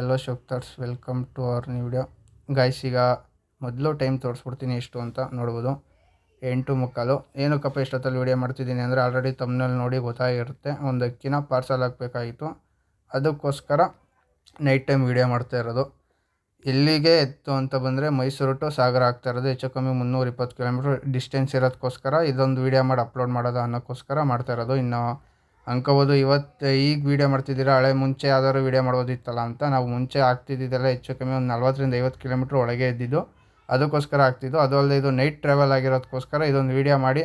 Yellow ಶೋಕ್ತರ್ಸ್ welcome to our new video guys ಈಗ ಮೊದಲು time ತೋರಿಸ್ಬಿಡ್ತೀನಿ ಎಷ್ಟು ಅಂತ ನೋಡ್ಬೋದು. ಎಂಟು ಮುಕ್ಕಾಲು. ಏನಕ್ಕಪ್ಪ ಎಷ್ಟೊತ್ತಲ್ಲಿ ವಿಡಿಯೋ ಮಾಡ್ತಿದ್ದೀನಿ ಅಂದರೆ ಆಲ್ರೆಡಿ ತಮ್ಮನಲ್ಲಿ ನೋಡಿ ಗೊತ್ತಾಗಿರುತ್ತೆ. ಒಂದು ಅಕ್ಕಿನ ಪಾರ್ಸಲ್ ಹಾಕಬೇಕಾಗಿತ್ತು. ಅದಕ್ಕೋಸ್ಕರ ನೈಟ್ ಟೈಮ್ ವಿಡಿಯೋ ಮಾಡ್ತಾ ಇರೋದು. ಎಲ್ಲಿಗೆ ಎತ್ತು ಅಂತ ಬಂದರೆ ಮೈಸೂರು ಟು ಸಾಗರ ಆಗ್ತಾ ಇರೋದು. ಹೆಚ್ಚು ಕಮ್ಮಿ ಮುನ್ನೂರು ಇಪ್ಪತ್ತು ಕಿಲೋಮೀಟ್ರ್ ಡಿಸ್ಟೆನ್ಸ್ ಇರೋದಕ್ಕೋಸ್ಕರ ಇದೊಂದು ವಿಡಿಯೋ ಮಾಡಿ ಅಪ್ಲೋಡ್ ಮಾಡೋದು ಅನ್ನೋಕ್ಕೋಸ್ಕರ ಮಾಡ್ತಾ ಇರೋದು. ಇನ್ನು ಅನ್ಕೋಬೋದು ಇವತ್ತು ಈಗ ವೀಡಿಯೋ ಮಾಡ್ತಿದ್ದೀರಾ, ಹಳೆ ಮುಂಚೆ ಯಾವ್ದಾದ್ರು ವೀಡಿಯೋ ಮಾಡ್ಬೋದಿತ್ತಲ್ಲ ಅಂತ ನಾವು ಮುಂಚೆ ಆಗ್ತಿದ್ದಿದ್ದೆಲ್ಲ ಹೆಚ್ಚು ಕಮ್ಮಿ ಒಂದು ನಲ್ವತ್ತರಿಂದ ಐವತ್ತು ಕಿಲೋಮೀಟ್ರ್ ಒಳಗೆ ಇದ್ದಿದ್ದು. ಅದಕ್ಕೋಸ್ಕರ ಆಗ್ತಿದ್ದು. ಅದು ಅಲ್ಲದೆ ಇದು ನೈಟ್ ಟ್ರಾವೆಲ್ ಆಗಿರೋದಕ್ಕೋಸ್ಕರ ಇದೊಂದು ವೀಡಿಯೋ ಮಾಡಿ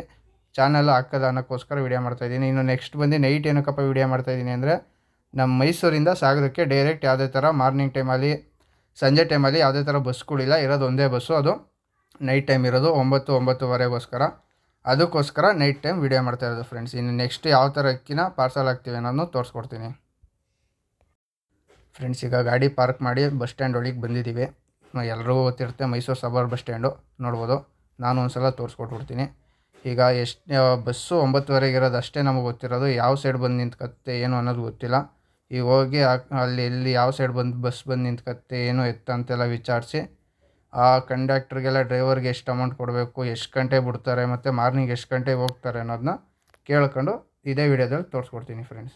ಚಾನಲ್ ಹಾಕೋದ ಅನ್ನೋಕ್ಕೋಸ್ಕರ ವೀಡಿಯೋ ಮಾಡ್ತಾಯಿದ್ದೀನಿ ಇನ್ನು ನೆಕ್ಸ್ಟ್ ಬಂದು ನೈಟ್ ಏನಕ್ಕಪ್ಪ ವೀಡಿಯೋ ಮಾಡ್ತಾಯಿದ್ದೀನಿ ಅಂದರೆ ನಮ್ಮ ಮೈಸೂರಿಂದ ಸಾಗರಕ್ಕೆ ಡೈರೆಕ್ಟ್ ಯಾವುದೇ ಥರ ಮಾರ್ನಿಂಗ್ ಟೈಮಲ್ಲಿ ಸಂಜೆ ಟೈಮಲ್ಲಿ ಯಾವುದೇ ಥರ ಬಸ್ಗಳಿಲ್ಲ ಇರೋದು ಒಂದೇ ಬಸ್ಸು ಅದು ನೈಟ್ ಟೈಮ್ ಇರೋದು ಒಂಬತ್ತು, ಒಂಬತ್ತುವರೆಗೋಸ್ಕರ. ಅದಕ್ಕೋಸ್ಕರ ನೈಟ್ ಟೈಮ್ ವೀಡಿಯೋ ಮಾಡ್ತಾ ಇರೋದು ಫ್ರೆಂಡ್ಸ್ ಇನ್ನು ನೆಕ್ಸ್ಟ್ ಯಾವ ಥರ ಅಕ್ಕಿನ ಪಾರ್ಸಲ್ ಆಗ್ತೀವಿ ಅನ್ನೋದನ್ನು ತೋರಿಸ್ಕೊಡ್ತೀನಿ. ಫ್ರೆಂಡ್ಸ್ ಈಗ ಗಾಡಿ ಪಾರ್ಕ್ ಮಾಡಿ ಬಸ್ ಸ್ಟ್ಯಾಂಡ್ ಒಳಗೆ ಬಂದಿದ್ದೀವಿ ಎಲ್ಲರೂ ಗೊತ್ತಿರುತ್ತೆ ಮೈಸೂರು ಸಬರ್ ಬಸ್ ಸ್ಟ್ಯಾಂಡು ನೋಡ್ಬೋದು. ನಾನು ಒಂದು ಸಲ ತೋರಿಸ್ಕೊಟ್ಬಿಡ್ತೀನಿ. ಈಗ ಎಷ್ಟು ಬಸ್ಸು ಒಂಬತ್ತುವರೆಗೆ ಇರೋದು ಅಷ್ಟೇ ನಮಗೆ ಗೊತ್ತಿರೋದು. ಯಾವ ಸೈಡ್ ಬಂದು ನಿಂತ್ಕತ್ತೆ, ಏನು ಅನ್ನೋದು ಗೊತ್ತಿಲ್ಲ. ಈಗ ಹೋಗಿ ಅಲ್ಲಿ ಎಲ್ಲಿ ಯಾವ ಸೈಡ್ ಬಂದು ಬಸ್ ಬಂದು ನಿಂತ್ಕತ್ತೆ, ಏನು ಎತ್ತ ಅಂತೆಲ್ಲ ವಿಚಾರಿಸಿ ಆ ಕಂಡಕ್ಟ್ರಿಗೆಲ್ಲ ಡ್ರೈವರ್ಗೆ ಎಷ್ಟು ಅಮೌಂಟ್ ಕೊಡಬೇಕು, ಎಷ್ಟು ಗಂಟೆ ಬಿಡ್ತಾರೆ ಮತ್ತು ಮಾರ್ನಿಂಗ್ ಎಷ್ಟು ಗಂಟೆಗೆ ಹೋಗ್ತಾರೆ ಅನ್ನೋದನ್ನ ಕೇಳ್ಕೊಂಡು ಇದೇ ವಿಡಿಯೋದಲ್ಲಿ ತೋರಿಸ್ಕೊಡ್ತೀನಿ ಫ್ರೆಂಡ್ಸ್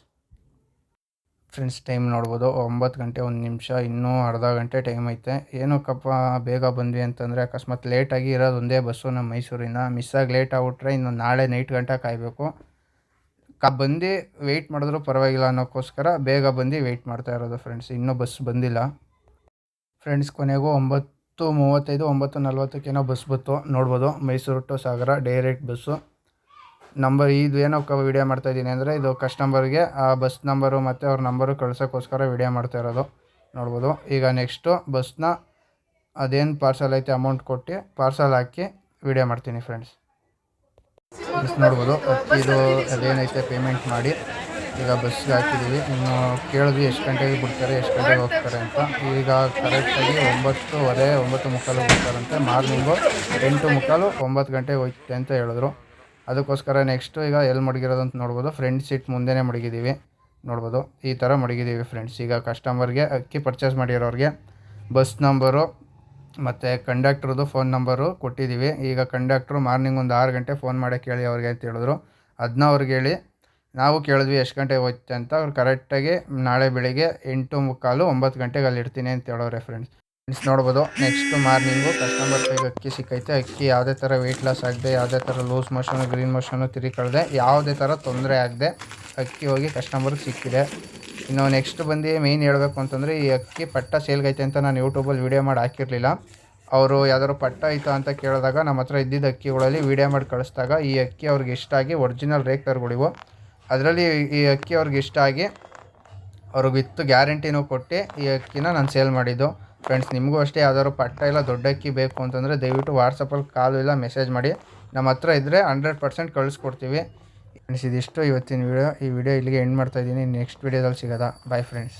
ಫ್ರೆಂಡ್ಸ್ ಟೈಮ್ ನೋಡ್ಬೋದು ಒಂಬತ್ತು ಗಂಟೆ ಒಂದು ನಿಮಿಷ, ಇನ್ನೂ ಅರ್ಧ ಗಂಟೆ ಟೈಮ್ ಐತೆ. ಏನಕ್ಕಪ್ಪ ಬೇಗ ಬಂದ್ವಿ ಅಂತಂದರೆ ಅಕಸ್ಮಾತ್ ಲೇಟಾಗಿ ಇರೋದು ಒಂದೇ ಬಸ್ಸು ನಮ್ಮ ಮೈಸೂರಿಂದ. ಮಿಸ್ಸಾಗಿ ಲೇಟ್ ಆಗ್ಬಿಟ್ರೆ ಇನ್ನು ನಾಳೆ ನೈಟ್ ಗಂಟೆ ಕಾಯಬೇಕು. ಕ ಬಂದು ವೆಯ್ಟ್ ಮಾಡಿದ್ರು ಪರವಾಗಿಲ್ಲ ಅನ್ನೋಕ್ಕೋಸ್ಕರ ಬೇಗ ಬಂದು ವೆಯ್ಟ್ ಮಾಡ್ತಾ ಇರೋದು ಫ್ರೆಂಡ್ಸ್ ಇನ್ನೂ ಬಸ್ ಬಂದಿಲ್ಲ. ಫ್ರೆಂಡ್ಸ್ ಕೊನೆಗೂ ಒಂಬತ್ತು ಮೂವತ್ತೈದು, ಒಂಬತ್ತು ನಲ್ವತ್ತಕ್ಕೇನೋ ಬಸ್ ಬತ್ತು ನೋಡ್ಬೋದು. Mysuru to Sagara direct bus number ಇದು ಏನಕ್ಕೆ ವೀಡಿಯೋ ಮಾಡ್ತಾಯಿದ್ದೀನಿ ಅಂದರೆ ಇದು ಕಸ್ಟಮರ್ಗೆ ಆ ಬಸ್ ನಂಬರು ಮತ್ತು ಅವ್ರ ನಂಬರು ಕಳ್ಸೋಕ್ಕೋಸ್ಕರ ವೀಡಿಯೋ ಮಾಡ್ತಾ ಇರೋದು. ನೋಡ್ಬೋದು. ಈಗ ನೆಕ್ಸ್ಟು ಬಸ್ನ ಅದೇನು ಪಾರ್ಸಲ್ ಐತೆ ಅಮೌಂಟ್ ಕೊಟ್ಟು ಪಾರ್ಸಲ್ ಹಾಕಿ ವೀಡಿಯೋ ಮಾಡ್ತೀನಿ ಫ್ರೆಂಡ್ಸ್ ನೋಡ್ಬೋದು. ಇದು ಅದೇನೈತೆ ಪೇಮೆಂಟ್ ಮಾಡಿ. ಈಗ ಬಸ್ಗೆ ಹಾಕಿದ್ದೀವಿ. ಇನ್ನು ಕೇಳಿದ್ವಿ ಎಷ್ಟು ಗಂಟೆಗೆ ಬಿಡ್ತಾರೆ, ಎಷ್ಟು ಗಂಟೆಗೆ ಹೋಗ್ತಾರೆ ಅಂತ. ಈಗ ಕರೆಕ್ಟಾಗಿ ಒಂಬತ್ತುವರೆ, ಒಂಬತ್ತು ಮುಕ್ಕಾಲು ಬಿಡ್ತಾರಂತೆ ಮಾರ್ನಿಂಗು ಎಂಟು ಮುಕ್ಕಾಲು ಒಂಬತ್ತು ಗಂಟೆಗೆ ಹೋಯ್ತೆ ಅಂತ ಹೇಳಿದ್ರು. ಅದಕ್ಕೋಸ್ಕರ ನೆಕ್ಸ್ಟು ಈಗ ಎಲ್ಲಿ ಮಡಗಿರೋದು ಅಂತ ನೋಡ್ಬೋದು. ಫ್ರೆಂಡ್ ಸೀಟ್ ಮುಂದೆನೇ ಮಡಗಿದ್ದೀವಿ. ನೋಡ್ಬೋದು. ಈ ಥರ ಮಡಗಿದ್ದೀವಿ ಫ್ರೆಂಡ್ಸ್ ಈಗ ಕಸ್ಟಮರ್ಗೆ ಅಕ್ಕಿ ಪರ್ಚೇಸ್ ಮಾಡಿರೋರಿಗೆ ಬಸ್ ನಂಬರು ಮತ್ತು ಕಂಡಕ್ಟ್ರದ್ದು ಫೋನ್ ನಂಬರು ಕೊಟ್ಟಿದ್ದೀವಿ. ಈಗ ಕಂಡಕ್ಟ್ರು ಮಾರ್ನಿಂಗ್ ಒಂದು ಆರು ಗಂಟೆ ಫೋನ್ ಮಾಡೋಕ್ಕೆ ಹೇಳಿ ಅವ್ರಿಗೆ ಅಂತ ಹೇಳಿದ್ರು. ಅದನ್ನ ಅವ್ರಿಗೆ ಹೇಳಿ ನಾವು ಕೇಳಿದ್ವಿ ಎಷ್ಟು ಗಂಟೆಗೆ ಹೋಯ್ತೆ ಅಂತ, ಅವ್ರು ಕರೆಕ್ಟಾಗಿ ನಾಳೆ ಬೆಳಿಗ್ಗೆ ಎಂಟು ಮುಕ್ಕಾಲು ಒಂಬತ್ತು ಗಂಟೆಗೆ ಅಲ್ಲಿ ಇರ್ತೀನಿ ಅಂತ ಹೇಳೋರೆ ಫ್ರೆಂಡ್ಸ್ ಫ್ರೆಂಡ್ಸ್ ನೋಡ್ಬೋದು ನೆಕ್ಸ್ಟ್ ಮಾರ್ನಿಂಗು ಕಸ್ಟಮರ್ ಕೈಗೆ ಅಕ್ಕಿ ಸಿಕ್ಕೈತೆ. ಅಕ್ಕಿ ಯಾವುದೇ ಥರ ವೆಯ್ಟ್ ಲಾಸ್ ಆಗದೆ, ಯಾವುದೇ ಥರ ಲೂಸ್ ಮೋಷನು ಗ್ರೀನ್ ಮೋಷನು ತಿರುಕಳ್ದೆ ಯಾವುದೇ ಥರ ತೊಂದರೆ ಆಗದೆ ಅಕ್ಕಿ ಹೋಗಿ ಕಸ್ಟಮರ್ಗೆ ಸಿಕ್ಕಿದೆ. ಇನ್ನು ನೆಕ್ಸ್ಟ್ ಬಂದು ಮೇಯ್ನ್ ಹೇಳಬೇಕು ಅಂತಂದರೆ, ಈ ಅಕ್ಕಿ ಪಟ್ಟ ಸೇಲ್ಗೈತೆ ಅಂತ ನಾನು ಯೂಟ್ಯೂಬಲ್ಲಿ ವೀಡಿಯೋ ಮಾಡಿ ಹಾಕಿರಲಿಲ್ಲ. ಅವರು ಯಾವ್ದಾದ್ರು ಪಟ್ಟ ಐತಾ ಅಂತ ಕೇಳಿದಾಗ ನಮ್ಮ ಹತ್ರ ಇದ್ದಿದ್ದ ಅಕ್ಕಿಗಳಲ್ಲಿ ವೀಡಿಯೋ ಮಾಡಿ ಕಳಿಸ್ದಾಗ ಈ ಅಕ್ಕಿ ಅವ್ರಿಗೆ ಇಷ್ಟ ಆಗಿ ಒರಿಜಿನಲ್ ರೇಕ್ಲರ್ಗಳಿವು ಅದರಲ್ಲಿ ಈ ಅಕ್ಕಿ ಅವ್ರಿಗೆ ಇಷ್ಟ ಆಗಿ ಅವ್ರಿಗೆ ವಿತ್ತು ಗ್ಯಾರಂಟಿನೂ ಕೊಟ್ಟು ಈ ಅಕ್ಕಿನ ನಾನು ಸೇಲ್ ಮಾಡಿದ್ದು. ಫ್ರೆಂಡ್ಸ್ ನಿಮಗೂ ಅಷ್ಟೇ ಯಾವ್ದಾದ್ರು ಪಟ್ಟ ಇಲ್ಲ ದೊಡ್ಡ ಅಕ್ಕಿ ಬೇಕು ಅಂತಂದರೆ ದಯವಿಟ್ಟು ವಾಟ್ಸಪ್ಪಲ್ಲಿ ಕಾಲು ಇಲ್ಲ ಮೆಸೇಜ್ ಮಾಡಿ. ನಮ್ಮ ಹತ್ರ ಇದ್ದರೆ ಹಂಡ್ರೆಡ್ ಪರ್ಸೆಂಟ್ ಕಳಿಸ್ಕೊಡ್ತೀವಿ. ಫ್ರೆಂಡ್ಸ್ ಇದಿಷ್ಟು ಇವತ್ತಿನ ವೀಡಿಯೋ ಈ ವಿಡಿಯೋ ಇಲ್ಲಿಗೆ ಎಂಡ್ ಮಾಡ್ತಾಯಿದ್ದೀನಿ ನೆಕ್ಸ್ಟ್ ವೀಡಿಯೋದಲ್ಲಿ ಸಿಗೋದಾ? Bye friends